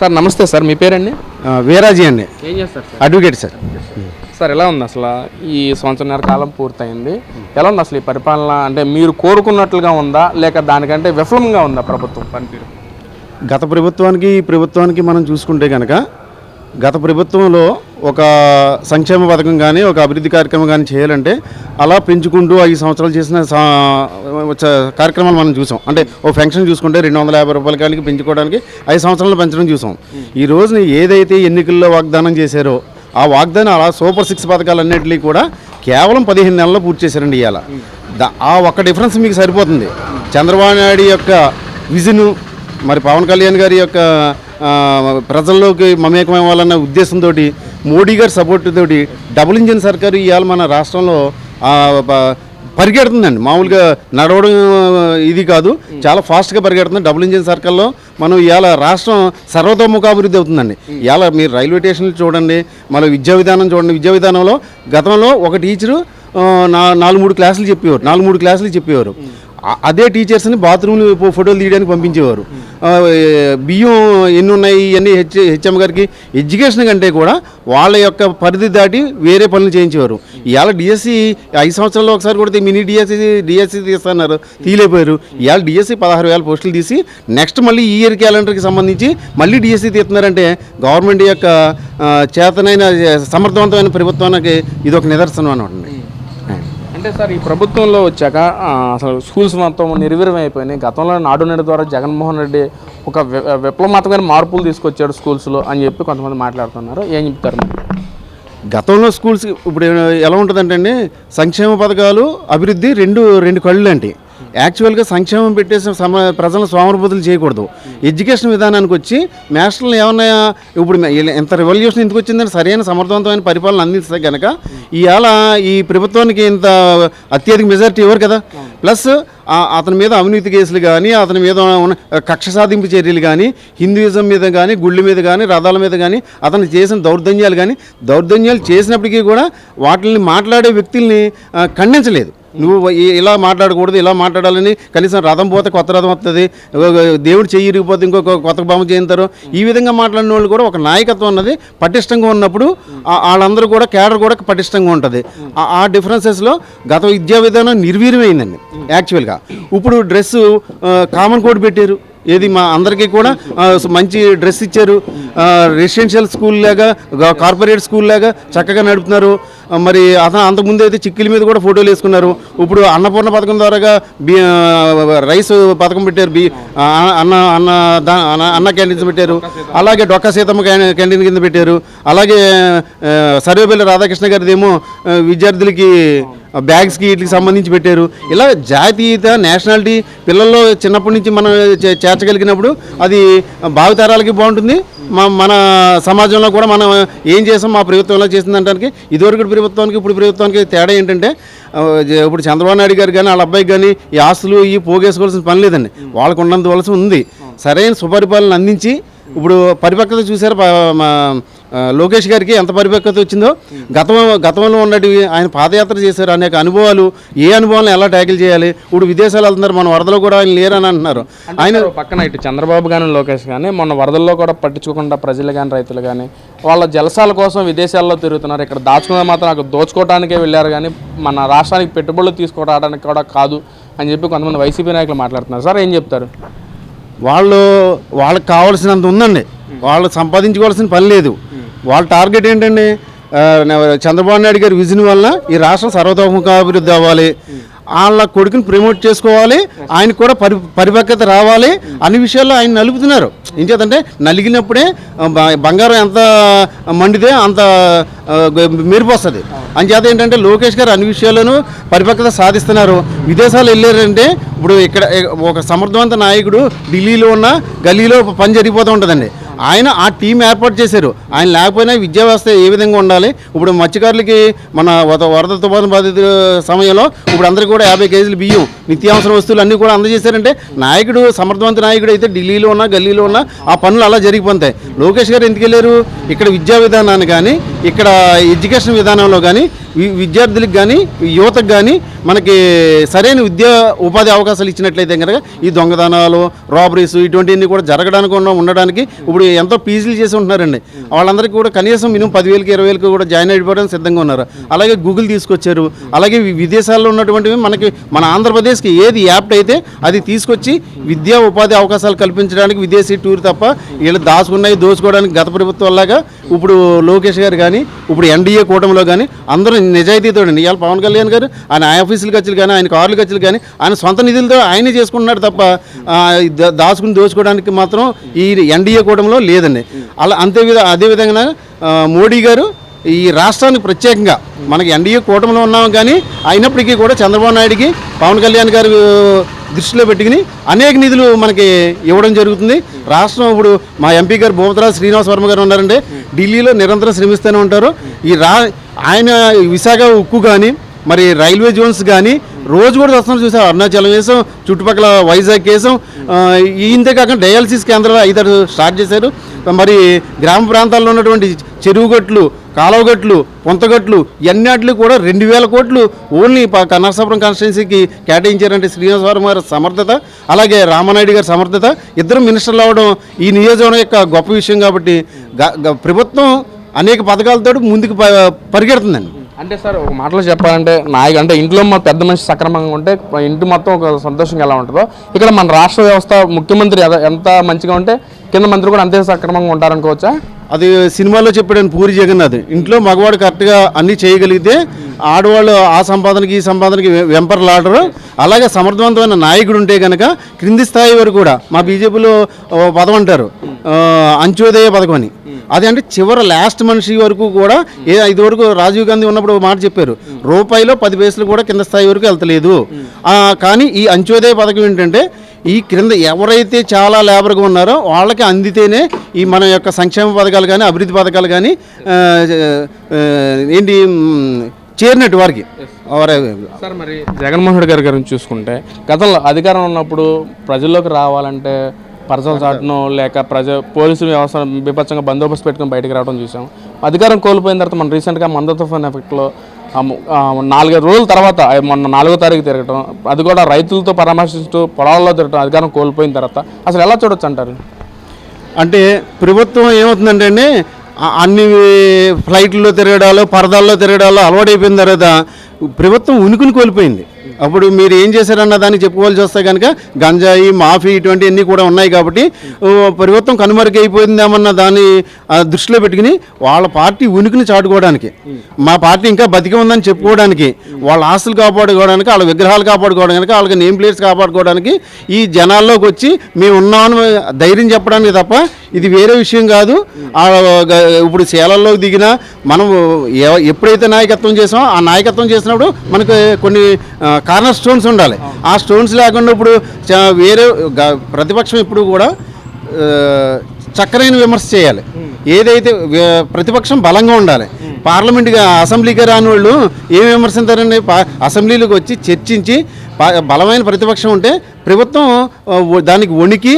Sir నమస్తే sir మీ పేరండి? వీరాజీ అండి. ఏం చేస్తారు సార్? Advocate sir. సార్ ఎలా ఉంది అసలు ఈ సంవత్సరన్నర కాలం పూర్తయింది? ఎలా ఉంది అసలు ఈ పరిపాలన? అంటే మీరు కోరుకున్నట్లుగా ఉందా? లేక దానికంటే విఫలంగా ఉందా ప్రభుత్వం పనితీరు? గత ప్రభుత్వానికి ఈ ప్రభుత్వానికి మనం చూసుకుంటే కనుక గత ప్రభుత్వంలో ఒక సంక్షేమ పథకం కానీ ఒక అభివృద్ధి కార్యక్రమం కానీ చేయాలంటే అలా పెంచుకుంటూ ఐదు సంవత్సరాలు చేసిన సా- కార్యక్రమాలు మనం చూసాం. అంటే ఓ ఫంక్షన్ చూసుకుంటే రెండు వందల యాభై రూపాయల కాడికి పెంచుకోవడానికి ఐదు సంవత్సరాలు పెంచడం చూసాం. ఈ రోజున ఏదైతే ఎన్నికల్లో వాగ్దానం చేశారో ఆ వాగ్దానం అలా సూపర్ సిక్స్ పథకాలన్నింటినీ కూడా కేవలం పదిహేను నెలల్లో పూర్తి చేశారండి ఇవాళ ఆ ఒక్క డిఫరెన్స్ మీకు సరిపోతుంది. చంద్రబాబు నాయుడు యొక్క విజను మరి పవన్ కళ్యాణ్ గారి యొక్క ప్రజల్లోకి మమేకం అవ్వాలన్న ఉద్దేశంతో మోడీ గారి సపోర్ట్ తోటి డబుల్ ఇంజిన్ సర్కారు ఇవాళ మన రాష్ట్రంలో పరిగెడుతుందండి. మామూలుగా నడవడం ఇది కాదు చాలా ఫాస్ట్గా పరిగెడుతుంది. డబుల్ ఇంజిన్ సర్కిల్లో మనం ఇవాళ రాష్ట్రం సర్వతోముఖాభివృద్ధి అవుతుందండి. ఇవాళ మీరు రైల్వే స్టేషన్లు చూడండి మన విద్యా విధానం చూడండి. విద్యా విధానంలో గతంలో ఒక టీచరు నా నాలుగు మూడు క్లాసులు చెప్పేవారు. నాలుగు మూడు క్లాసులు చెప్పేవారు. అదే టీచర్స్ని బాత్రూమ్లు ఫో- ఫోటోలు తీయడానికి పంపించేవారు. బియ్యం ఎన్ని ఉన్నాయి ఇవన్నీ హెచ్ హెచ్ఎం గారికి ఎడ్యుకేషన్ కంటే కూడా వాళ్ళ యొక్క పరిధి దాటి వేరే పనులు చేయించేవారు. ఇవాళ డిఎస్సి ఐదు సంవత్సరాల్లో ఒకసారి కూడా మినీ డిఎస్సి డిఎస్సి తీస్తున్నారు తీయలేకపోయారు. ఇవాళ డిఎస్సి పదహారు వేల పోస్టులు తీసి నెక్స్ట్ మళ్ళీ ఈ ఇయర్ క్యాలెండర్కి సంబంధించి మళ్ళీ డిఎస్సి తీస్తున్నారంటే గవర్నమెంట్ యొక్క చేతనైన సమర్థవంతమైన ప్రభుత్వానికి ఇది ఒక నిదర్శనం అనమాట అంటే సార్ ఈ ప్రభుత్వంలో వచ్చాక అసలు స్కూల్స్ మొత్తం నిర్వీర్యం అయిపోయినాయి గతంలో నాడు నేడు ద్వారా జగన్మోహన్ రెడ్డి ఒక వి- విప్లవాత్మకమైన మార్పులు తీసుకొచ్చాడు స్కూల్స్లో అని చెప్పి కొంతమంది మాట్లాడుతున్నారు. ఏం చెప్తారు గతంలో స్కూల్స్ ఇప్పుడు ఎలా ఉంటుందంటే అండి సంక్షేమ పథకాలు అభివృద్ధి రెండు రెండు కళ్ళు అంటే యాక్చువల్గా సంక్షేమం పెట్టేసి సమ ప్రజలను సోమరబోతులు చేయకూడదు. ఎడ్యుకేషన్ విధానానికి వచ్చి మాస్టర్లు ఏమన్నా ఇప్పుడు ఇంత రెవల్యూషన్ ఎందుకు వచ్చిందని సరైన సమర్థవంతమైన పరిపాలన అందిస్తే కనుక ఇవాళ ఈ ప్రభుత్వానికి ఇంత అత్యధిక మెజారిటీ ఇవ్వరు కదా. ప్లస్ అతని మీద అవినీతి కేసులు కానీ అతని మీద ఉన్న కక్ష సాధింపు చర్యలు కానీ హిందూయిజం మీద కానీ గుళ్ళ మీద కానీ రథాల మీద కానీ అతను చేసిన దౌర్జన్యాలు కానీ దౌర్జన్యాలు చేసినప్పటికీ కూడా వాటిని మాట్లాడే వ్యక్తుల్ని ఖండించలేదు. నువ్వు ఇలా మాట్లాడకూడదు ఇలా మాట్లాడాలని కనీసం రథం పోతే కొత్త రథం వస్తుంది దేవుడు చెయ్యి ఇరిగిపోతే ఇంకొక కొత్త బొమ్మ చేయింతారు. ఈ విధంగా మాట్లాడిన వాళ్ళు కూడా ఒక నాయకత్వం ఉన్నది పటిష్టంగా ఉన్నప్పుడు వాళ్ళందరూ కూడా కేడర్ కూడా పటిష్టంగా ఉంటుంది. ఆ- ఆ డిఫరెన్సెస్లో గత విద్యా విధానం నిర్వీర్యమైందండి యాక్చువల్గా ఇప్పుడు డ్రెస్సు కామన్ కోడ్ పెట్టారు ఏది మా అందరికీ కూడా మంచి డ్రెస్ ఇచ్చారు. రెసిడెన్షియల్ స్కూల్ లాగా కార్పొరేట్ స్కూల్ లాగా చక్కగా నడుపుతున్నారు. మరి అతను అంతకుముందు అయితే చిక్కిల మీద కూడా ఫోటోలు వేసుకున్నారు. ఇప్పుడు అన్నపూర్ణ పథకం ద్వారాగా బి రైస్ పథకం పెట్టారు. బి అన్న అన్న దా- అన్న అన్న క్యాంటీన్స్ పెట్టారు. అలాగే డొక్క సీతమ్మ క్యాంటీన్ కింద పెట్టారు. అలాగే సర్వేపల్లి రాధాకృష్ణ గారిదేమో విద్యార్థులకి బ్యాగ్స్కి వీటికి సంబంధించి పెట్టారు. ఇలా జాతీయత నేషనాలిటీ పిల్లల్లో చిన్నప్పటి నుంచి మనం చే- చేర్చగలిగినప్పుడు అది భావితరాలకి బాగుంటుంది. మా మన సమాజంలో కూడా మనం ఏం చేసాం మా ప్రభుత్వంలో చేసిందంటానికి ఇదివరకు ప్రభుత్వానికి ఇప్పుడు ప్రభుత్వానికి తేడా ఏంటంటే ఇప్పుడు చంద్రబాబు నాయుడు గారు కానీ వాళ్ళ అబ్బాయికి కానీ ఈ ఆస్తులు ఈ పోగేసుకోవాల్సిన పని లేదండి. వాళ్ళకు ఉన్నంత ఉంది. సరైన సుపరిపాలన అందించి ఇప్పుడు పరిపక్వత చూసారు లోకేష్ గారికి ఎంత పరిపక్వత వచ్చిందో గతం గతంలో ఉన్నటివి ఆయన పాదయాత్ర చేశారు అనేక అనుభవాలు ఏ అనుభవాలను ఎలా ట్యాకిల్ చేయాలి? ఇప్పుడు విదేశాలు వెళ్తున్నారు మన వరదలో కూడా ఆయన లేరని అంటున్నారు. ఆయన పక్కన ఇటు చంద్రబాబు కానీ లోకేష్ కానీ మొన్న వరదల్లో కూడా పట్టించుకోకుండా ప్రజలు కానీ రైతులు కానీ వాళ్ళ జలసాల కోసం విదేశాల్లో తిరుగుతున్నారు. ఇక్కడ దాచుకున్న మాత్రం అక్కడ దోచుకోవడానికే వెళ్ళారు కానీ మన రాష్ట్రానికి పెట్టుబడులు తీసుకోవడానికి కూడా కాదు అని చెప్పి కొంతమంది వైసీపీ నాయకులు మాట్లాడుతున్నారు. సార్ ఏం చెప్తారు? వాళ్ళు వాళ్ళకి కావాల్సినంత ఉందండి. వాళ్ళు సంపాదించుకోవాల్సిన పని లేదు. వాళ్ళ టార్గెట్ ఏంటండి? చంద్రబాబు నాయుడు గారి విజన్ వలన ఈ రాష్ట్రం సర్వతోముఖాభివృద్ధి అవ్వాలి. వాళ్ళ కొడుకుని ప్రమోట్ చేసుకోవాలి. ఆయన కూడా పరి పరిపక్వత రావాలి. అన్ని విషయాల్లో ఆయన నలుపుతున్నారు. ఏం నలిగినప్పుడే బంగారం ఎంత మండితే అంత ఆ, మెరుపు వస్తుంది. అంచేత ఏంటంటే లోకేష్ గారు అన్ని విషయాల్లోనూ పరిపక్వత సాధిస్తున్నారు. విదేశాలు వెళ్ళారంటే ఇప్పుడు ఇక్కడ ఒక సమర్థవంత నాయకుడు ఢిల్లీలో ఉన్న గల్లీలో పని జరిగిపోతూ ఉంటుందండి. ఆయన ఆ టీం ఏర్పాటు చేశారు. ఆయన లేకపోయినా విద్యా వ్యవస్థ ఏ విధంగా ఉండాలి? ఇప్పుడు మత్స్యకారులకి మన వద- వరద తుఫాను బాధిత సమయంలో ఇప్పుడు అందరికీ కూడా యాభై కేజీలు బియ్యం నిత్యావసర వస్తువులు అన్నీ కూడా అందజేశారంటే నాయకుడు సమర్థవంత నాయకుడు అయితే ఢిల్లీలో ఉన్న గల్లీలో ఉన్న ఆ పనులు అలా జరిగిపోతాయి. లోకేష్ గారు ఎందుకు వెళ్ళారు? ఇక్కడ విద్యా విధానాన్ని కానీ ఇక్కడ ఎడ్యుకేషన్ విధానంలో కానీ విద్యార్థులకు కానీ యువతకు కానీ మనకి సరైన విద్యా ఉపాధి అవకాశాలు ఇచ్చినట్లయితే కనుక ఈ దొంగదనాలు రాబరీస్ ఇటువంటివన్నీ కూడా జరగడానికి ఉండడానికి ఇప్పుడు ఎంతో పీజీలు చేసి ఉంటున్నారండి. వాళ్ళందరికీ కూడా కనీసం మినిమం పదివేలకి ఇరవై వేలకు కూడా జాయిన్ అయిపోవడానికి సిద్ధంగా ఉన్నారు. అలాగే గూగుల్ తీసుకొచ్చారు. అలాగే విదేశాల్లో ఉన్నటువంటివి మనకి మన ఆంధ్రప్రదేశ్కి ఏది యాప్ట్ అయితే అది తీసుకొచ్చి విద్యా ఉపాధి అవకాశాలు కల్పించడానికి విదేశీ టూర్ తప్ప వీళ్ళు దాచుకున్నాయి దోచుకోవడానికి గత ప్రభుత్వం లాగా ఇప్పుడు లోకేష్ గారు కానీ ఇప్పుడు ఎన్డీఏ కూటమిలో కానీ అందరూ నిజాయితీతో ఇవాళ పవన్ కళ్యాణ్ గారు ఆయన ఆఫీసుల ఖర్చులు కానీ ఆయన కార్ల ఖర్చులు కానీ ఆయన సొంత నిధులతో ఆయనే చేసుకుంటున్నాడు తప్ప దాచుకుని దోచుకోవడానికి మాత్రం ఈ ఎన్డీఏ కూటమిలో లేదండి. అలా అంతే విధ అదేవిధంగా మోడీ గారు ఈ రాష్ట్రానికి ప్రత్యేకంగా మనకి ఎన్డీఏ కూటమిలో ఉన్నాం కానీ అయినప్పటికీ కూడా చంద్రబాబు నాయుడికి పవన్ కళ్యాణ్ గారు దృష్టిలో పెట్టుకుని అనేక నిధులు మనకి ఇవ్వడం జరుగుతుంది. రాష్ట్రం ఇప్పుడు మా ఎంపీ గారు భూమతరాజు శ్రీనివాస్ వర్మ గారు ఉన్నారండి. ఢిల్లీలో నిరంతరం శ్రమిస్తూనే ఉంటారు. ఈ రా ఆయన విశాఖ ఉక్కు కానీ మరి రైల్వే జోన్స్ కానీ రోజు కూడా వస్తున్నారు చూసాం అరుణాచలం వేసాం చుట్టుపక్కల వైజాగ్ వేసాం. ఇంతే కాకుండా డయాలసిస్ కేంద్రాలు ఐదారు స్టార్ట్ చేశారు. మరి గ్రామ ప్రాంతాల్లో ఉన్నటువంటి చెరువుగట్లు కాలువగట్లు పొంతగట్లు ఇవన్నిటిలో కూడా రెండు వేల కోట్లు ఓన్లీ ప- కాన్స్టిట్యున్సీకి కేటాయించారంటే శ్రీనివాస గారి సమర్థత అలాగే రామనాయుడు గారి సమర్థత. ఇద్దరు మినిస్టర్లు అవడం ఈ నియోజకవర్గం యొక్క గొప్ప విషయం కాబట్టి గ- గ- ప్రభుత్వం అనేక పథకాలతో ముందుకు ప- పరిగెడుతుందండి. అంటే సార్ ఒక మాటలో చెప్పాలంటే నాయకు అంటే ఇంట్లో మా పెద్ద మనిషి సక్రమంగా ఉంటే ఇంటి మొత్తం ఒక సంతోషంగా ఎలా ఉంటుందో. ఇక్కడ మన రాష్ట్ర వ్యవస్థ ముఖ్యమంత్రి ఎంత మంచిగా ఉంటే కింద మంత్రి కూడా అంతే సక్రమంగా ఉంటారనుకోవచ్చా? అది సినిమాలో చెప్పాడు పూరి జగన్నాథ్. ఇంట్లో మగవాడు కరెక్ట్గా అన్నీ చేయగలిగితే ఆడవాళ్ళు ఆ సంపాదనకి ఈ సంపాదనకి వెంపర్లాడరు అలాగే సమర్థవంతమైన నాయకుడు ఉంటే కనుక క్రింది స్థాయి వరకు కూడా మా బీజేపీలో పదం అంటారు. అంత్యోదయ పథకం అని. అది అంటే చివరి లాస్ట్ మనిషి వరకు కూడా ఏ ఇది వరకు రాజీవ్ గాంధీ ఉన్నప్పుడు మాట చెప్పారు. రూపాయిలో పది పైసలు కూడా కింద స్థాయి వరకు వెళ్తలేదు. కానీ ఈ అంత్యోదయ పథకం ఏంటంటే ఈ క్రింద ఎవరైతే చాలా లేబర్గా ఉన్నారో వాళ్ళకి అందితేనే ఈ మన యొక్క సంక్షేమ పథకాలు కానీ అభివృద్ధి పథకాలు కానీ ఏంటి చేరినట్టు వారికి. వారి- సార్ మరి జగన్మోహన్ రెడ్డి గారి గురించి చూసుకుంటే గతంలో అధికారం ఉన్నప్పుడు ప్రజల్లోకి రావాలంటే పరసల చాటును లేక ప్రజ పోలీసు వ్యవస్థ బీభత్సంగా బందోబస్తు పెట్టుకుని బయటికి రావడం చూసాం. అధికారం కోల్పోయిన తర్వాత మనం రీసెంట్గా మంద తుఫాన్ ఎఫెక్ట్లో నాలుగైదు రోజుల తర్వాత మొన్న నాలుగో తారీఖు తిరగటం అది కూడా రైతులతో పరామర్శిస్తూ పొలాల్లో తిరగటం అధికారం కోల్పోయిన తర్వాత అసలు ఎలా చూడొచ్చు అంటారు? అంటే ప్రభుత్వం ఏమవుతుందంటే అన్ని ఫ్లైట్లో తిరగడాలు పరదాల్లో తిరగడాలు అలవాటైపోయిన తర్వాత ప్రభుత్వం ఉనికిని కోల్పోయింది. అప్పుడు మీరు ఏం చేశారన్న దాన్ని చెప్పుకోవాల్సి వస్తే కనుక గంజాయి మాఫీ ఇటువంటివన్నీ కూడా ఉన్నాయి కాబట్టి ప్రభుత్వం కనుమరుగైపోయిందేమన్న దాన్ని దృష్టిలో పెట్టుకుని వాళ్ళ పార్టీ ఉనికిని చాటుకోవడానికి మా పార్టీ ఇంకా బతికి ఉందని చెప్పుకోవడానికి వాళ్ళ ఆస్తులు కాపాడుకోవడానికి వాళ్ళ విగ్రహాలు కాపాడుకోవడానికి వాళ్ళకి నేమ్ ప్లేట్స్ కాపాడుకోవడానికి ఈ జనాల్లోకి వచ్చి మేము ఉన్నామని ధైర్యం చెప్పడానికి తప్ప ఇది వేరే విషయం కాదు. ఇప్పుడు సేలల్లో దిగిన మనం ఎప్పుడైతే నాయకత్వం చేసామో ఆ నాయకత్వం చేసినప్పుడు మనకు కొన్ని కార్నర్ స్టోన్స్ ఉండాలి. ఆ స్టోన్స్ లేకుండా ఇప్పుడు వేరే ప్రతిపక్షం ఇప్పుడు కూడా ఆ, చక్కరైన విమర్శ చేయాలి. ఏదైతే ప్రతిపక్షం బలంగా ఉండాలి. పార్లమెంట్గా అసెంబ్లీకి రాని వాళ్ళు ఏం విమర్శించారండి? అసెంబ్లీలోకి వచ్చి చర్చించి బలమైన ప్రతిపక్షం ఉంటే ప్రభుత్వం దానికి వణికి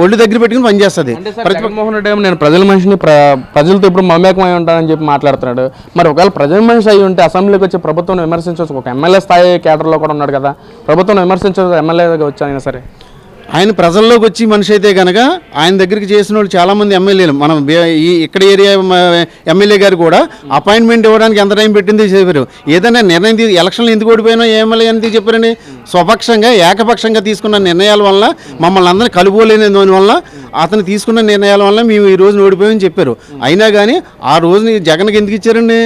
ఒళ్ళు దగ్గర పెట్టుకుని పనిచేస్తుంది. జగన్మోహన్ రెడ్డి ఏమో నేను ప్రజల మనిషిని ప్ర ప్రజలతో ఇప్పుడు మమేకమై ఉంటానని చెప్పి మాట్లాడుతున్నాడు. మరి ఒకవేళ ప్రజల మనిషి అయి ఉంటే అసెంబ్లీకి వచ్చి ప్రభుత్వం విమర్శించవచ్చు. ఒక ఎమ్మెల్యే స్థాయి కేటర్లో కూడా ఉన్నాడు కదా. ప్రభుత్వం విమర్శించవచ్చు ఎమ్మెల్యేగా వచ్చాయినా సరే. ఆయన ప్రజల్లోకి వచ్చి మనిషి అయితే కనుక ఆయన దగ్గరికి చేసిన వాళ్ళు చాలామంది ఎమ్మెల్యేలు. మనం ఈ ఇక్కడ ఏరియా ఎమ్మెల్యే గారు కూడా అపాయింట్మెంట్ ఇవ్వడానికి ఎంత టైం పెట్టింది చెప్పారు. ఏదైనా నిర్ణయం తీ ఎలక్షన్లు ఎందుకు ఓడిపోయినా ఏ ఎమ్మెల్యే అని చెప్పారండి? స్వపక్షంగా ఏకపక్షంగా తీసుకున్న నిర్ణయాల వల్ల మమ్మల్ని అందరినీ కలుపుకోలేని దానివల్ల అతను తీసుకున్న నిర్ణయాల వల్ల మేము ఈ రోజున ఓడిపోయామని చెప్పారు. అయినా కానీ ఆ రోజుని జగన్కి ఎందుకు ఇచ్చారండి?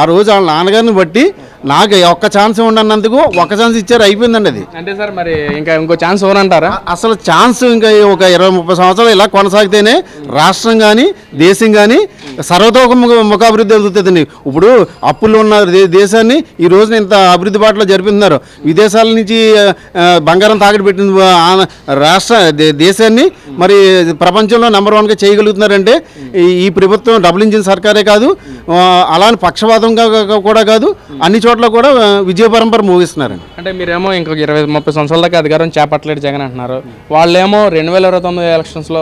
ఆ రోజు వాళ్ళ నాన్నగారిని బట్టి నాకు ఒక్క ఛాన్స్ ఉండన్నందుకు ఒక్క ఛాన్స్ ఇచ్చారు అయిపోయిందండి అది. అంటే సార్ మరి ఇంకా ఇంకో ఛాన్స్ ఇవ్వనంటారా అసలు ఛాన్స్ ఇంకా ఒక ఇరవై ముప్పై సంవత్సరాలు ఇలా కొనసాగితేనే రాష్ట్రం కానీ దేశం కానీ సర్వతోముఖ ముఖాభివృద్ధి అవుతుందండి. ఇప్పుడు అప్పులు ఉన్న దేశాన్ని ఈ రోజున ఇంత అభివృద్ధి బాటలో జరిపిస్తున్నారు. విదేశాల నుంచి బంగారం తాకట్టు పెట్టింది ఆ, రాష్ట్ర దేశాన్ని మరి ప్రపంచంలో నెంబర్ వన్గా చేయగలుగుతున్నారంటే ఈ- ఈ ప్రభుత్వం డబుల్ ఇంజిన్ సర్కారే కాదు అలాని పక్షపాతంగా కూడా కాదు అన్ని చోట్ల చోట్ల కూడా విజయ పరంపర మోగిస్తున్నారండి. అంటే మీరేమో ఇంకొక ఇరవై ముప్పై సంవత్సరాల దాకా అధికారం చేపట్టలేడు జగన్ అంటున్నారు. వాళ్ళేమో రెండు వేల ఇరవై తొమ్మిది ఎలక్షన్స్లో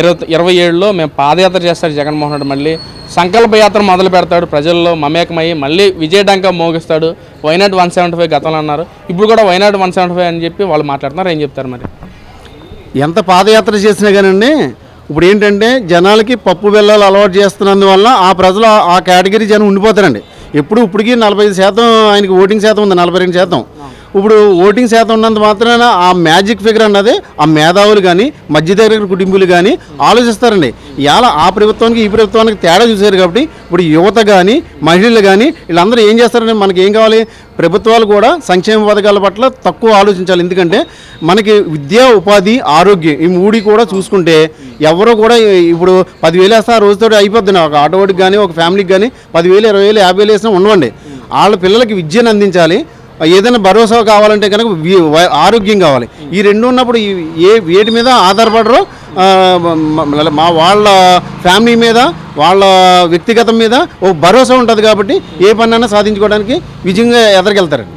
ఇరవై ఇరవై ఏడులో మేము పాదయాత్ర చేస్తాడు జగన్మోహన్ రెడ్డి మళ్ళీ. సంకల్ప యాత్ర మొదలు పెడతాడు ప్రజల్లో మమేకమయ్యి మళ్ళీ విజయడంక మోగిస్తాడు. Why not one seventy five గతంలో అన్నారు. ఇప్పుడు కూడా వైనాట్ వన్ సెవెంటీ ఫైవ్ అని చెప్పి వాళ్ళు మాట్లాడుతున్నారు. ఏం చెప్తారు మరి? ఎంత పాదయాత్ర చేసినా కానండి ఇప్పుడు ఏంటంటే జనాలకి పప్పు బెల్లాలు అలవాటు చేస్తున్నందువల్ల ఆ ప్రజలు ఆ కేటగిరీ జనం ఉండిపోతారండి. ఎప్పుడు ఇప్పటికీ నలభై ఐదు శాతం ఆయనకి ఓటింగ్ శాతం ఉంది నలభై రెండు శాతం. ఇప్పుడు ఓటింగ్ శాతం ఉన్నంత మాత్రాన ఆ మ్యాజిక్ ఫిగర్ అన్నది ఆ మేధావులు కానీ మధ్యతరగతి కుటుంబీలు కానీ ఆలోచిస్తారండి. ఇవాళ ఆ ప్రభుత్వానికి ఈ ప్రభుత్వానికి తేడా చూశారు కాబట్టి ఇప్పుడు యువత కానీ మహిళలు కానీ వీళ్ళందరూ ఏం చేస్తారంటే మనకి ఏం కావాలి? ప్రభుత్వాలు కూడా సంక్షేమ పథకాల పట్ల తక్కువ ఆలోచించాలి. ఎందుకంటే మనకి విద్యా ఉపాధి ఆరోగ్యం ఈ మూడి కూడా చూసుకుంటే ఎవరో కూడా ఇప్పుడు పదివేలు వేస్తే ఆ రోజుతో అయిపోద్ది. ఒక ఆటోడికి కానీ ఒక ఫ్యామిలీకి కానీ పదివేలు ఇరవై వేలు యాభై వేలు వేసినా ఉండవండి. వాళ్ళ పిల్లలకి విద్యను అందించాలి. ఏదైనా భరోసా కావాలంటే కనుక ఆరోగ్యం కావాలి. ఈ రెండు ఉన్నప్పుడు ఏ వేటి మీద ఆధారపడరో మా వాళ్ళ ఫ్యామిలీ మీద వాళ్ళ వ్యక్తిగతం మీద ఒక భరోసా ఉంటుంది కాబట్టి ఏ పనైనా సాధించుకోవడానికి విజయంగా ఎదరికెళ్తారండి.